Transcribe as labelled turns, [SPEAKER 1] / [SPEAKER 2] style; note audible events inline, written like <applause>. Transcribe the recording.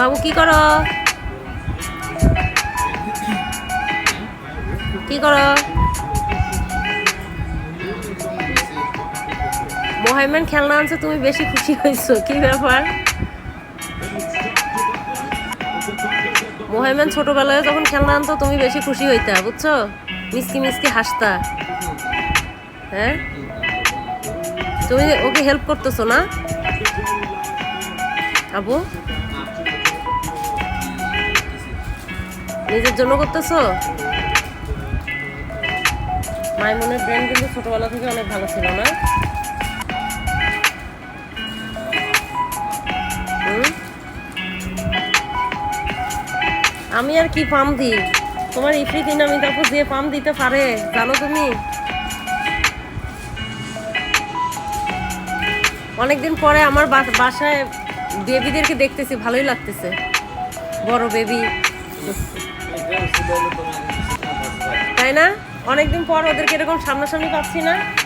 [SPEAKER 1] বাবু, কি করো? কি করো? মোহাইমান খেলনা আনছে, তুমি বেশি খুশি হয়েছো, কি ব্যাপার? মোহাইমান ছোটবেলায় যখন খেলনা আনতো, তুমি বেশি খুশি হইতা, বুঝছ? মিসকি মিসকি হাসতা। হ্যাঁ? তুমি ওকে হেল্প করতেছো না? আবু? নিজের জন্য করতেছো? মাইমনের ব্রেন কিন্তু ছোটবেলা থেকে অনেক ভালো ছিল, না? আমি আর কি পাম দিই তোমার ইফরিদিন আমি তারপর যে পাম দিতে পারে, জানো তুমি? অনেকদিন পরে আমার বাসায় বেবিদেরকে দেখতেছি, ভালোই লাগতেছে। বড় বেবি <laughs> তাই না? অনেকদিন পর ওদেরকে এরকম সামনাসামনি পাচ্ছি না।